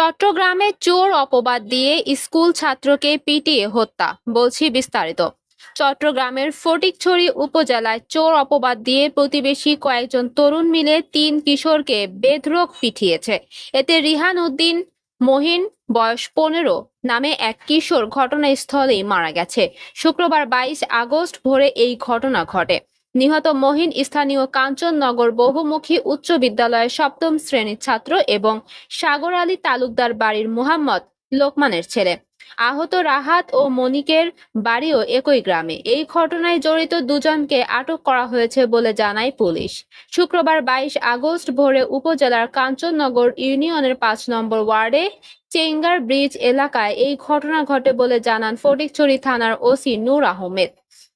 চট্টগ্রামে চোর অপবাদ দিয়ে স্কুল ছাত্রকে পিটিয়ে হত্যা, বলছি বিস্তারিত। চট্টগ্রামের ফটিকছড়ি উপজেলায় চোর অপবাদ দিয়ে প্রতিবেশী কয়েকজন তরুণ মিলে তিন কিশোরকে বেধরক পিটিয়েছে। এতে রিহান উদ্দিন মহিন, বয়স পনেরো, নামে এক কিশোর ঘটনাস্থলেই মারা গেছে। শুক্রবার বাইশ আগস্ট ভোরে এই ঘটনা ঘটে। নিহত মহিন স্থানীয় কাঞ্চননগর বহুমুখী উচ্চ বিদ্যালয়ের সপ্তম শ্রেণির ছাত্র এবং সাগর আলী তালুকদার বাড়ির মুহাম্মদ লোকমানের ছেলে। আহত রাহাত ও মনিকের বাড়িও একই গ্রামে। এই ঘটনায় জড়িত দুজনকে আটক করা হয়েছে বলে জানায় পুলিশ। শুক্রবার বাইশ আগস্ট ভোরে উপজেলার কাঞ্চননগর ইউনিয়নের পাঁচ নম্বর ওয়ার্ডে চেঙ্গার ব্রিজ এলাকায় এই ঘটনা ঘটে বলে জানান ফটিকছড়ি থানার ওসি নূর আহমেদ।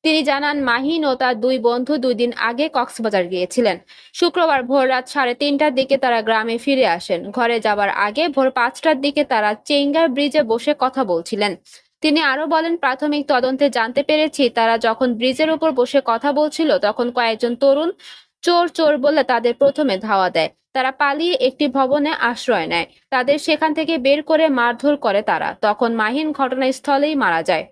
তিনি জানান, মাহিন ও তার দুই বন্ধু দুই দিন আগে কক্সবাজার গিয়েছিলেন। শুক্রবার ভোর রাত সাড়ে তিনটার দিকে তারা গ্রামে ফিরে আসেন। ঘরে যাবার আগে ভোর পাঁচটার দিকে তারা চেঙ্গার ব্রিজে বসে কথা বলছিলেন। তিনি আরও বলেন, প্রাথমিক তদন্তে জানতে পেরেছি, তারা যখন ব্রিজের উপর বসে কথা বলছিল, তখন কয়েকজন তরুণ চোর চোর বলে তাদের প্রথমে ধাওয়া দেয়। তারা পালিয়ে একটি ভবনে আশ্রয় নেয়। তাদের সেখান থেকে বের করে মারধর করে তারা। তখন মাহিন ঘটনাস্থলেই মারা যায়।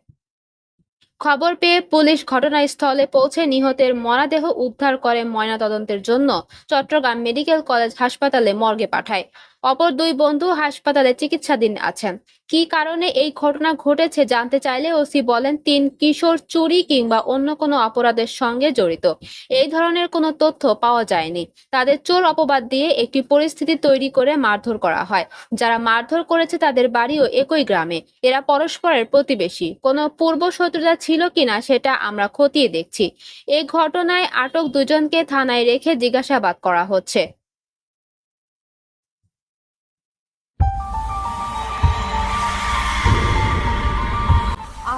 খবর পেয়ে পুলিশ ঘটনাস্থলে পৌঁছে নিহতের মরাদেহ উদ্ধার করে ময়নাতদন্তের জন্য চট্টগ্রাম মেডিকেল কলেজ হাসপাতালে মর্গে পাঠায়। অপর দুই বন্ধু হাসপাতালে চিকিৎসাধীন আছেন। কি কারণে এই ঘটনা ঘটেছে জানতে চাইলে ওসি বলেন, তিন কিশোর চুরি কিংবা অন্য কোনো অপরাধের সঙ্গে জড়িত। এই ধরনের কোনো তথ্য পাওয়া যায়নি। তাদের চোর অপবাদ দিয়ে একটি পরিস্থিতি তৈরি করে মারধর করা হয়। যারা মারধর করেছে তাদের বাড়িও একই গ্রামে। এরা পরস্পরের প্রতিবেশী। কোনো পূর্ব শত্রুতা ছিল কিনা সেটা আমরা খতিয়ে দেখছি। এই ঘটনায় আটক দুজনকে থানায় রেখে জিজ্ঞাসাবাদ করা হচ্ছে।